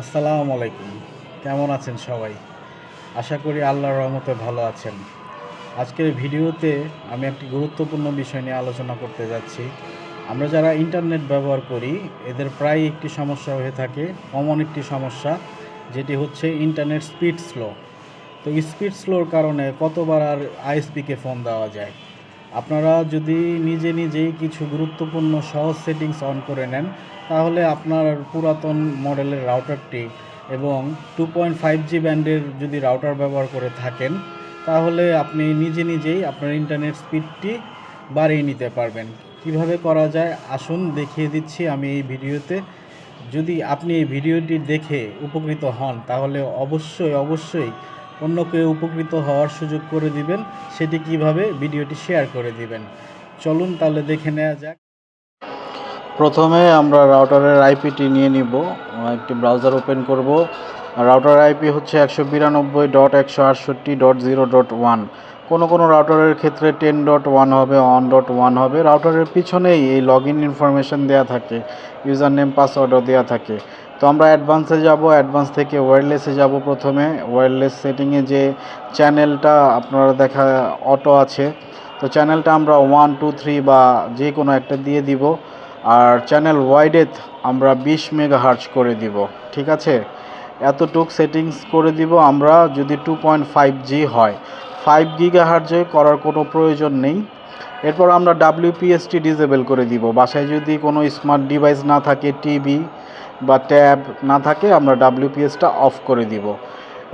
আসসালামু আলাইকুম। কেমন আছেন সবাই? আশা করি আল্লাহর রহমতে ভালো আছেন। আজকের ভিডিওতে আমি একটি গুরুত্বপূর্ণ বিষয় নিয়ে আলোচনা করতে যাচ্ছি। আমরা যারা ইন্টারনেট ব্যবহার করি, এদের প্রায় একটি সমস্যা হয়ে থাকে কমন একটি সমস্যা, যেটি হচ্ছে ইন্টারনেট স্পিড স্লো তো স্পিড স্লোর কারণে কতবার আর আইএসপিকে ফোন দেওয়া যায়? আপনারা যদি নিজে নিজেই কিছু গুরুত্বপূর্ণ সহজ সেটিংস অন করে নেন, তাহলে আপনার পুরাতন মডেলের রাউটারটি এবং টু পয়েন্ট ফাইভ জি ব্যান্ডের যদি রাউটার ব্যবহার করে থাকেন, তাহলে আপনি নিজে নিজেই আপনার ইন্টারনেট স্পিডটি বাড়িয়ে নিতে পারবেন। কীভাবে করা যায়? আসুন দেখিয়ে দিচ্ছি আমি এই ভিডিওতে। যদি আপনি এই ভিডিওটি দেখে উপকৃত হন, তাহলে অবশ্যই অবশ্যই অন্যকে উপকৃত হওয়ার সুযোগ করে দিবেন, সেটি কীভাবে ভিডিওটি শেয়ার করে দিবেন। চলুন তাহলে দেখে নেওয়া যাক। প্রথমে আমরা রাউটারের আইপিটি নিয়ে নিব, একটি ব্রাউজার ওপেন করব। রাউটার আইপি হচ্ছে একশো বিরানব্বই ডট একশো আটষট্টি ডট জিরো ডট ওয়ান। কোনো কোনো রাউটারের ক্ষেত্রে টেন ডট ওয়ান হবে, ওয়ান ডট ওয়ান হবে। রাউটারের পিছনেই এই লগ ইন ইনফরমেশান দেওয়া থাকে, ইউজার নেম, পাসওয়ার্ডও দেওয়া থাকে। তো আমরা অ্যাডভান্সে যাব অ্যাডভান্স থেকে ওয়্যারলেসে যাব প্রথমে। ওয়্যারলেস সেটিংয়ে যে চ্যানেলটা আপনারা দেখা অটো আছে, তো চ্যানেলটা আমরা ওয়ান টু থ্রি বা যে কোনো একটা দিয়ে দিব। আর চ্যানেল ওয়াইডেথ আমরা বিশ মেগা হার্জ করে দিব, ঠিক আছে? এতটুক সেটিংস করে দিব আমরা, যদি টু পয়েন্ট ফাইভ জি হয়। ফাইভ গিগা হার্জে করার কোনো প্রয়োজন নেই। এরপর আমরা ডাব্লিউপিএসটি ডিসেবল করে দিব। বাসায় যদি কোনো স্মার্ট ডিভাইস না থাকে টিভি বা ট্যাব না থাকে, আমরা ডাব্লিউপিএসটা অফ করে দিব।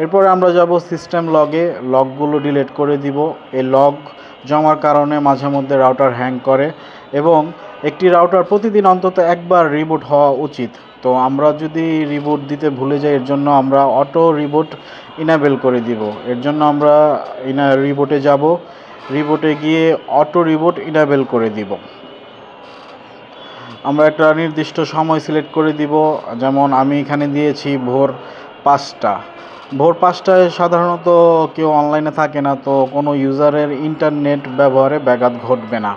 এরপরে আমরা যাব সিস্টেম লগে লগগুলো ডিলিট করে দিব। এই লগ জমার কারণে মাঝে মধ্যে রাউটার হ্যাং করে এবং একটি রাউটার প্রতিদিন অন্তত একবার রিবুট হওয়া উচিত। তো আমরা যদি রিবুট দিতে ভুলে যাই, এর জন্য আমরা অটো রিবুট ইনাবেল করে দিব। এর জন্য আমরা ইনা রিবুটে যাব। রিবুটে গিয়ে অটো রিবুট ইনাবেল করে দিব। আমরা একটা নির্দিষ্ট সময় সিলেক্ট করে দিব। যেমন আমি এখানে দিয়েছি ভোর পাঁচটা। ভোর পাঁচটায় সাধারণত কেউ অনলাইনে থাকে না, তো কোনো ইউজারের ইন্টারনেট ব্যবহারে ব্যাঘাত ঘটবে না।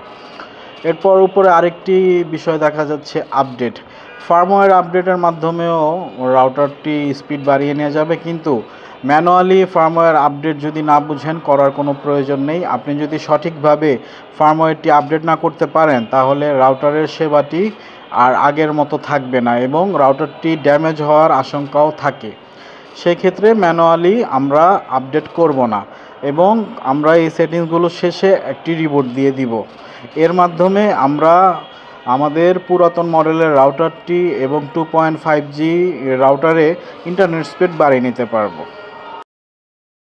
এরপর উপরে আরেকটি বিষয় দেখা যাচ্ছে আপডেট ফার্মওয়্যার আপডেটের মাধ্যমেও রাউটারটি স্পিড বাড়িয়ে নেওয়া যাবে, কিন্তু ম্যানুয়ালি ফার্মওয়্যার আপডেট যদি না বুঝেন, করার কোনো প্রয়োজন নেই। আপনি যদি সঠিকভাবে ফার্মওয়্যারটি আপডেট না করতে পারেন, তাহলে রাউটারের সেবাটি আর আগের মতো থাকবে না এবং রাউটারটি ড্যামেজ হওয়ার আশঙ্কাও থাকে। সেই ক্ষেত্রে ম্যানুয়ালি আমরা আপডেট করব না এবং আমরা এই সেটিংসগুলো শেষে একটি রিবোট দিয়ে দিব। এর মাধ্যমে আমরা আমাদের পুরাতন মডেলের রাউটারটি এবং টু পয়েন্ট ফাইভ জি রাউটারে ইন্টারনেট স্পিড বাড়িয়ে নিতে পারব।